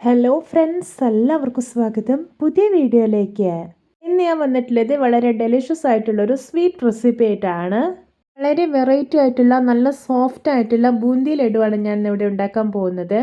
Hello friends എല്ലാവർക്കും സ്വാഗതം. പുതിയ വീഡിയോയിലേക്ക്. ഇന്ന് ഞാൻ വന്നിട്ടുള്ളത് വളരെ ഡെലിഷ്യസ് ആയിട്ടുള്ള ഒരു സ്വീറ്റ് റെസിപ്പി ആയിട്ടാണ്. വളരെ വെറൈറ്റി ആയിട്ടുള്ള നല്ല സോഫ്റ്റ് ആയിട്ടുള്ള ബൂന്തി ലഡുവാണ് ഞാൻ ഇവിടെ ഉണ്ടാക്കാൻ പോകുന്നത്.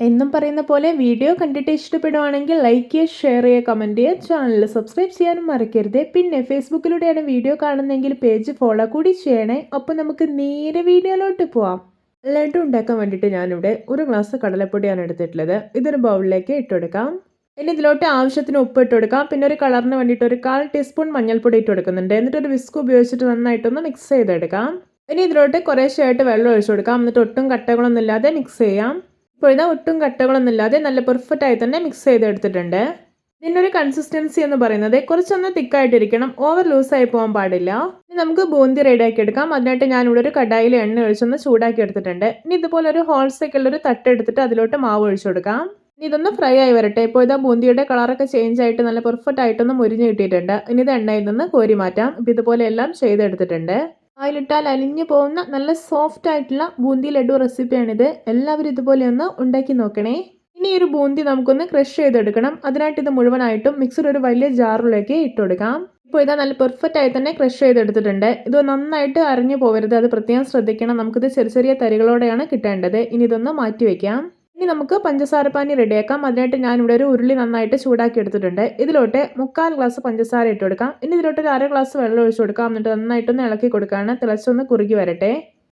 എന്നും പറയുന്ന പോലെ വീഡിയോ കണ്ടിട്ട് ഇഷ്ടപ്പെടുവാണെങ്കിൽ ലൈക്ക് ചെയ്യുക ഷെയർ ചെയ്യുക കമന്റ് ചെയ്യുക ചാനൽ സബ്സ്ക്രൈബ് ചെയ്യാനും മറക്കരുത്. പിന്നെ ഫേസ്ബുക്കിലൂടെയാണ് വീഡിയോ കാണുന്നതെങ്കിൽ പേജ് ഫോളോ കൂടി ചെയ്യണേ. അപ്പോൾ നമുക്ക് നേരെ വീഡിയോയിലോട്ട് പോവാം. ലഡു ഉണ്ടാക്കാൻ വേണ്ടിയിട്ട് ഞാനിവിടെ ഒരു ഗ്ലാസ് കടലപ്പൊടിയാണ് എടുത്തിട്ടുള്ളത്. ഇതൊരു ബൗളിലേക്ക് ഇട്ടുകൊടുക്കാം. ഇനി ഇതിലോട്ട് ആവശ്യത്തിന് ഉപ്പ് ഇട്ട് കൊടുക്കാം പിന്നെ ഒരു കളറിന് വേണ്ടിയിട്ട് ഒരു കാൽ ടീസ്പൂൺ മഞ്ഞൾപ്പൊടി ഇട്ട് കൊടുക്കുന്നുണ്ട് എന്നിട്ട് ഒരു വിസ്ക് ഉപയോഗിച്ചിട്ട് നന്നായിട്ടൊന്ന് മിക്സ് ചെയ്തെടുക്കാം. ഇനി ഇതിലോട്ട് കുറേശ്ശെയായിട്ട് വെള്ളം ഒഴിച്ചു കൊടുക്കാം. എന്നിട്ട് ഒട്ടും കട്ടകളൊന്നും ഇല്ലാതെ മിക്സ് ചെയ്യാം. ഇപ്പോൾ ഇതാ ഒട്ടും കട്ടകളൊന്നും ഇല്ലാതെ നല്ല പെർഫെക്റ്റ് ആയി തന്നെ മിക്സ് ചെയ്തെടുത്തിട്ടുണ്ട്. ഇതിന്റെ ഒരു കൺസിസ്റ്റൻസി എന്ന് പറയുന്നത് കുറച്ചൊന്ന് തിക്കായിട്ടിരിക്കണം. ഓവർ ലൂസായി പോകാൻ പാടില്ല. ഇനി നമുക്ക് ബൂന്തി റെഡിയാക്കി എടുക്കാം. അതിനായിട്ട് ഞാൻ ഇവിടെ ഒരു കടായിൽ എണ്ണ ഒഴിച്ചൊന്ന് ചൂടാക്കി എടുത്തിട്ടുണ്ട്. ഇനി ഇതുപോലെ ഒരു ഹോൾസൊക്കെ ഉള്ളൊരു തട്ട് എടുത്തിട്ട് അതിലോട്ട് മാവ് ഒഴിച്ചു കൊടുക്കാം. ഇനി ഇതൊന്ന് ഫ്രൈ ആയി വരട്ടെ. ഇപ്പോൾ ഇതാ ബൂന്തിയുടെ കളറൊക്കെ ചേഞ്ച് ആയിട്ട് നല്ല പെർഫെക്റ്റ് ആയിട്ടൊന്ന് മുരിഞ്ഞ് കിട്ടിയിട്ടുണ്ട്. ഇനി ഇത് എണ്ണയിൽ നിന്ന് കോരി മാറ്റാം. ഇപ്പോൾ ഇതുപോലെ എല്ലാം ചെയ്തെടുത്തിട്ടുണ്ട്. അതിലിട്ടാൽ അലിഞ്ഞു പോകുന്ന നല്ല സോഫ്റ്റ് ആയിട്ടുള്ള ബൂന്തി ലഡു റെസിപ്പിയാണിത് എല്ലാവരും ഇതുപോലെ ഒന്ന് ഉണ്ടാക്കി നോക്കണേ. ഇനി ഒരു ബൂന്തി നമുക്കൊന്ന് ക്രഷ് ചെയ്തെടുക്കണം. അതിനായിട്ട് ഇത് മുഴുവനായിട്ടും മിക്സർ ഒരു വലിയ ജാറിലേക്ക് ഇട്ടുകൊടുക്കാം ഇപ്പോൾ ഇതാ നല്ല പെർഫെക്റ്റ് ആയി തന്നെ ക്രഷ് ചെയ്തെടുത്തിട്ടുണ്ട്. ഇത് നന്നായിട്ട് അരഞ്ഞു പോകരുത്. അത് പ്രത്യേകം ശ്രദ്ധിക്കണം. നമുക്കിത് ചെറിയ ചെറിയ തരികളോടെയാണ് കിട്ടേണ്ടത്. ഇനി ഇതൊന്ന് മാറ്റി വെക്കാം. ഇനി നമുക്ക് പഞ്ചസാര പാനി റെഡിയാക്കാം അതിനായിട്ട് ഞാൻ ഇവിടെ ഒരു ഉരുളി നന്നായിട്ട് ചൂടാക്കി എടുത്തിട്ടുണ്ട്. ഇതിലോട്ട് മുക്കാൽ ഗ്ലാസ് പഞ്ചസാര ഇട്ട് കൊടുക്കാം. ഇനി ഇതിലോട്ട് ഒരു അര ഗ്ലാസ് വെള്ളം ഒഴിച്ചു കൊടുക്കാം. എന്നിട്ട് നന്നായിട്ടൊന്ന് ഇളക്കി കൊടുക്കുകയാണ്. തിളച്ചൊന്ന് കുറുകി വരട്ടെ.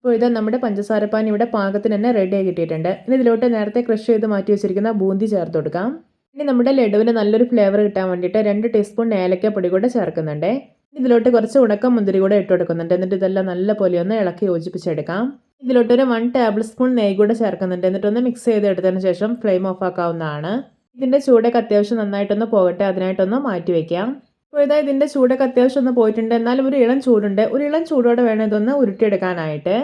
ഇപ്പോൾ ഇത് നമ്മുടെ പഞ്ചസാരപ്പാൻ ഇവിടെ പാകത്തിന് തന്നെ റെഡി ആയി കിട്ടിയിട്ടുണ്ട്. ഇനി ഇതിലോട്ട് നേരത്തെ ക്രഷ് ചെയ്ത് മാറ്റി വെച്ചിരിക്കുന്ന ബൂന്തി ചേർത്ത് കൊടുക്കാം. ഇനി നമ്മുടെ ലഡുവിന് നല്ലൊരു ഫ്ലേവർ കിട്ടാൻ വേണ്ടിയിട്ട് രണ്ട് ടീസ്പൂൺ ഏലക്ക പൊടി കൂടെ ചേർക്കുന്നുണ്ട്. ഇതിലോട്ട് കുറച്ച് ഉണക്ക മുന്തിരി കൂടെ ഇട്ട് കൊടുക്കുന്നുണ്ട്. എന്നിട്ട് ഇതെല്ലാം നല്ല പോലെ ഒന്ന് ഇളക്കി യോജിപ്പിച്ചെടുക്കാം. ഇതിലോട്ട് ഒരു വൺ ടേബിൾ സ്പൂൺ നെയ്യ് കൂടെ ചേർക്കുന്നുണ്ട്. എന്നിട്ടൊന്ന് മിക്സ് ചെയ്തെടുത്തതിന് ശേഷം ഫ്ലെയിം ഓഫ് ആക്കാവുന്നതാണ്. ഇതിന്റെ ചൂടൊക്കെ അത്യാവശ്യം നന്നായിട്ടൊന്ന് പോകട്ടെ. അതിനായിട്ടൊന്ന് മാറ്റി വയ്ക്കാം അപ്പോൾ ഇതാ ഇതിന്റെ ചൂടൊക്കെ അത്യാവശ്യം ഒന്ന് പോയിട്ടുണ്ട്. എന്നാലും ഒരു ഇളം ചൂടുണ്ട്. ഒരു ഇളം ചൂടോടെ വേണം ഇതൊന്ന് ഉരുട്ടിയെടുക്കാനായിട്ട്.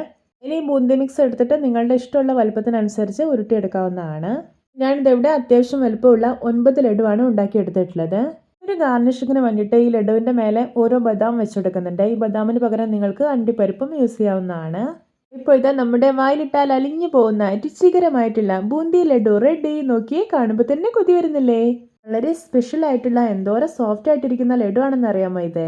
ഇനി ബൂന്തി മിക്സ് എടുത്തിട്ട് നിങ്ങളുടെ ഇഷ്ടമുള്ള വലുപ്പത്തിനനുസരിച്ച് ഉരുട്ടിയെടുക്കാവുന്നതാണ്. ഞാനിതിവിടെ അത്യാവശ്യം വലുപ്പമുള്ള ഒൻപത് ലഡുവാണ് ഉണ്ടാക്കിയെടുത്തിട്ടുള്ളത്. ഒരു ഗാർണിഷിങ്ങിന് വേണ്ടിയിട്ട് ഈ ലഡുവിന്റെ മേലെ ഓരോ ബദാം വെച്ചെടുക്കുന്നുണ്ട്. ഈ ബദാമിന് പകരം നിങ്ങൾക്ക് അണ്ടിപ്പരിപ്പും യൂസ് ചെയ്യാവുന്നതാണ്. ഇപ്പോഴത്തെ നമ്മുടെ വായിലിട്ടാൽ അലിഞ്ഞു പോകുന്ന രുചികരമായിട്ടുള്ള ബൂന്തി ലഡു റെഡി നോക്കിയേ കാണുമ്പോൾ തന്നെ കൊതി വരുന്നില്ലേ? വളരെ സ്പെഷ്യൽ ആയിട്ടുള്ള എന്തോരം സോഫ്റ്റ് ആയിട്ടിരിക്കുന്ന ലഡു ആണെന്ന് അറിയാമോ ഇത്?